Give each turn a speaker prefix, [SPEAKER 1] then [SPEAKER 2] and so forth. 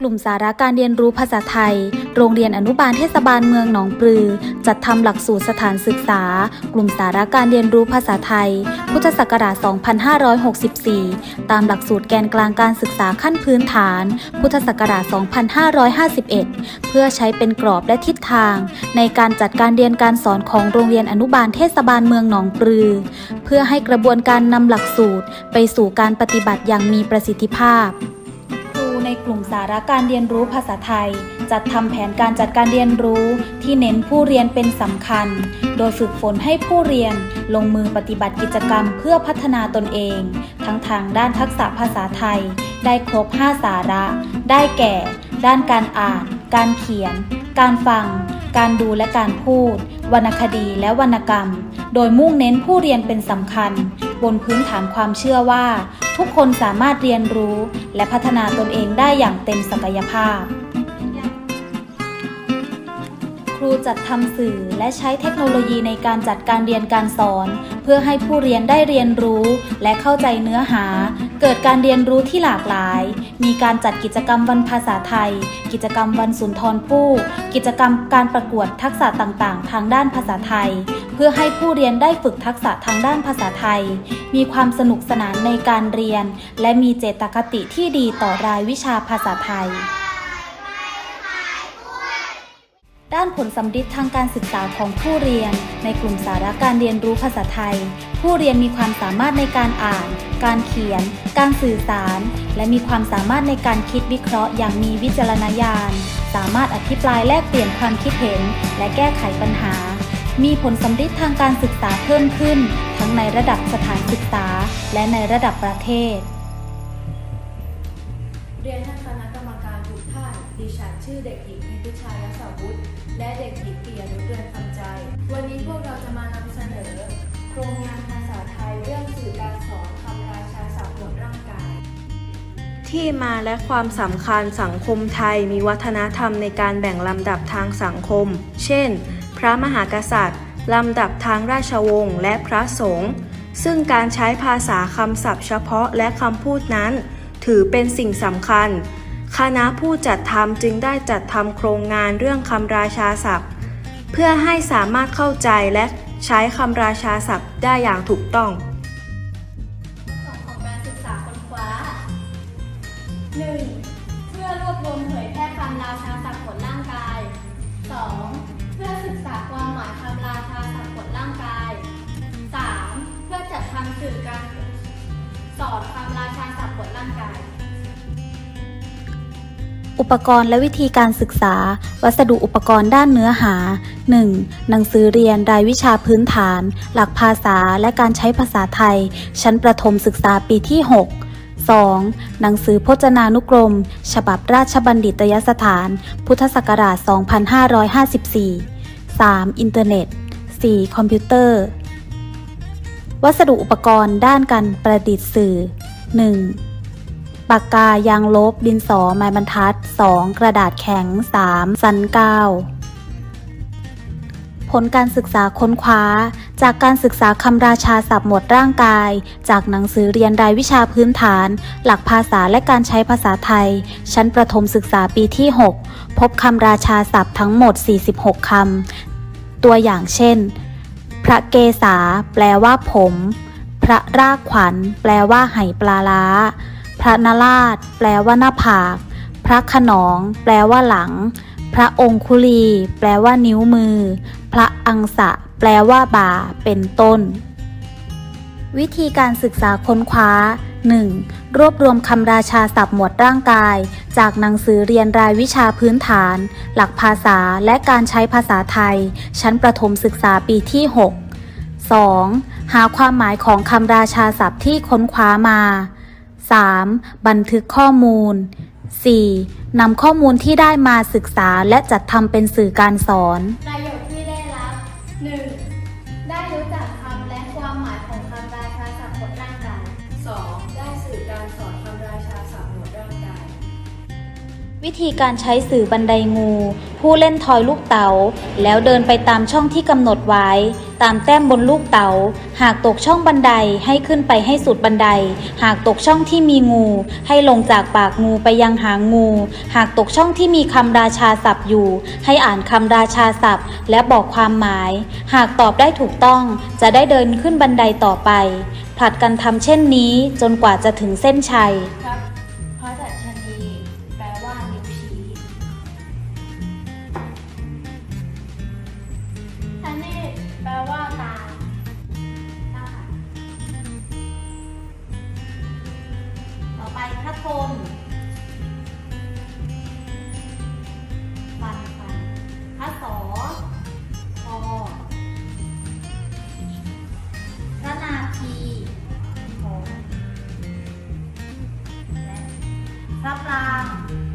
[SPEAKER 1] กลุ่มสาระการเรียนรู้ภาษาไทย โรงเรียนอนุบาลเทศบาลเมืองหนองปลือ จัดทำหลักสูตรสถานศึกษา กลุ่มสาระการเรียนรู้ภาษาไทย พุทธศักราช 2564 ตามหลักสูตรแกนกลางการศึกษาขั้นพื้นฐาน พุทธศักราช 2551 เพื่อใช้เป็นกรอบและทิศทาง ในการจัดการเรียนการสอนของโรงเรียนอนุบาลเทศบาลเมืองหนองปลือ เพื่อให้กระบวนการนำหลักสูตร ไปสู่การปฏิบัติอย่างมีประสิทธิภาพ ในกลุ่มสาระการเรียนรู้ภาษาไทย จัดทำแผนการจัดการเรียนรู้ที่เน้นผู้เรียนเป็นสำคัญ โดยฝึกฝนให้ผู้เรียนลงมือปฏิบัติกิจกรรมเพื่อพัฒนาตนเอง ทั้งทางด้านทักษะภาษาไทย ได้ครบ 5 สาระ ได้แก่ ด้านการอ่าน การเขียน การฟัง การดูและการพูด วรรณคดีและวรรณกรรม โดยมุ่งเน้นผู้เรียนเป็นสำคัญ บนพื้นฐานความเชื่อว่า ทุกคนสามารถเรียนรู้ และพัฒนาตนเองได้อย่างเต็มศักยภาพ ครูจัดทำสื่อและใช้เทคโนโลยีในการจัดการเรียนการสอน เพื่อให้ผู้เรียนได้เรียนรู้ และเข้าใจเนื้อหา เกิดการเรียนรู้ที่หลากหลาย มีการจัดกิจกรรมวันภาษาไทย กิจกรรมวันสุนทรภู่กิจกรรมการประกวดทักษะต่างๆ ทางด้านภาษาไทย เพื่อให้ผู้เรียนได้ฝึกทักษะทางด้านภาษาไทย มีความสนุกสนานในการเรียน และมีเจตคติที่ดีต่อรายวิชาภาษาไทย ด้านผลสำฤทธิ์ทางการศึกษาของผู้เรียน ในกลุ่มสาระการเรียนรู้ภาษาไทย ผู้เรียนมีความสามารถในการอ่าน การเขียน การสื่อสาร และมีความสามารถในการคิดวิเคราะห์อย่างมีวิจารณญาณ สามารถอภิปรายแลกเปลี่ยนความคิดเห็น และแก้ไขปัญหา มีผลสำฤทธิ์ทางการศึกษาเพิ่มขึ้น ทั้งในระดับสถานศึกษา และในระดับประเทศ
[SPEAKER 2] เรียนท่านคะ ดิฉันชื่อเด็กหญิงพิพิชายสาวุฒิและเด็กหญิงปียนุเรือนคำใจ วันนี้พวกเราจะมานำเสนอ โครงงานภาษาไทยเรื่องสื่อการสอนคำราชาศัพท์หมวดร่างกาย
[SPEAKER 3] ที่มาและความสำคัญสังคมไทยมีวัฒนธรรมในการแบ่งลำดับทางสังคม เช่น พระมหากษัตริย์ลำดับทางราชวงศ์และพระสงฆ์ซึ่งการใช้ภาษาคำศัพท์เฉพาะและคำพูดนั้น ถือเป็นสิ่งสำคัญ คณะผู้จัดทำจึงได้จัดทำโครงงานเรื่องคำราชาศัพท์ เพื่อให้สามารถเข้าใจและใช้คำราชาศัพท์ได้อย่างถูกต้อง
[SPEAKER 2] ส่วนของการศึกษาค้นคว้า 1. เพื่อรวบรวมเผยแพร่คำราชาศัพท์ผลร่างกาย 2. เพื่อศึกษาความหมายคำราชาศัพท์ผลร่างกาย 3. เพื่อจัดทำสื่อการสอนคำราชาศัพท์ผลร่างกาย
[SPEAKER 1] อุปกรณ์และวิธีการศึกษา วัสดุอุปกรณ์ด้านเนื้อหา 1. หนังสือเรียนรายวิชาพื้นฐาน หลักภาษาและการใช้ภาษาไทย ชั้นประถมศึกษาปีที่ 6 2. หนังสือพจนานุกรม ฉบับราชบัณฑิตยสถาน พุทธศักราช 2554 3. อินเทอร์เน็ต 4. คอมพิวเตอร์ วัสดุอุปกรณ์ด้านการประดิษฐ์สื่อ 1. ปากกายางลบ ดินสอไม้บรรทัด 2. กระดาษแข็ง 3. สันกาวผลการศึกษาค้นคว้า จากการศึกษาคำราชาศัพท์หมวดร่างกาย จากหนังสือเรียนรายวิชาพื้นฐาน หลักภาษาและการใช้ภาษาไทย ชั้นประถมศึกษาปีที่ 6 พบคำราชาศัพท์ทั้งหมด 46 คำ ตัวอย่างเช่น พระเกศาแปลว่าผม พระรากขวัญ แปลว่าไหปลาล้า ระนราช แปลว่าหน้าผาก พระขนอง แปลว่าหลัง พระองคุลี แปลว่านิ้วมือ พระอังสะ แปลว่าบ่า เป็นต้น วิธีการศึกษาค้นคว้า 1. รวบรวมคำราชาศัพท์หมวดร่างกาย จากหนังสือเรียนรายวิชาพื้นฐาน หลักภาษาและการใช้ภาษาไทย ชั้นประถมศึกษาปีที่ 6 2. หาความหมายของคำราชาศัพท์ที่ค้นคว้ามา 3. บันทึกข้อมูล 4. นำข้อมูลที่ได้มาศึกษาและจัดทำเป็นสื่อการสอน
[SPEAKER 2] ประโยชน์ที่ได้รับ 1. ได้รู้จักคำและความหมายของคำราชาศัพท์ผลร่างกาย 2. ได้สื่อการสอนคำราชาศัพท์หมดร่างกาย
[SPEAKER 1] วิธีการใช้สื่อบันไดงู ผู้เล่นทอยลูกเต๋าแล้วเดินไปตามช่องที่กำหนดไว้ ตามแต้มบนลูกเต๋าหากตกช่องบันไดให้ขึ้นไปให้สุดบันได หากตกช่องที่มีงู ให้ลงจากปากงูไปยังหางงู หากตกช่องที่มีคำราชาศัพท์อยู่ ให้อ่านคำราชาศัพท์ และบอกความหมาย หากตอบได้ถูกต้องจะได้เดินขึ้นบันไดต่อไป ผลัดกันทำเช่นนี้จนกว่าจะถึงเส้นชัย
[SPEAKER 2] คมฟันฟันพระสอคอพระนาทีคอและพระปราง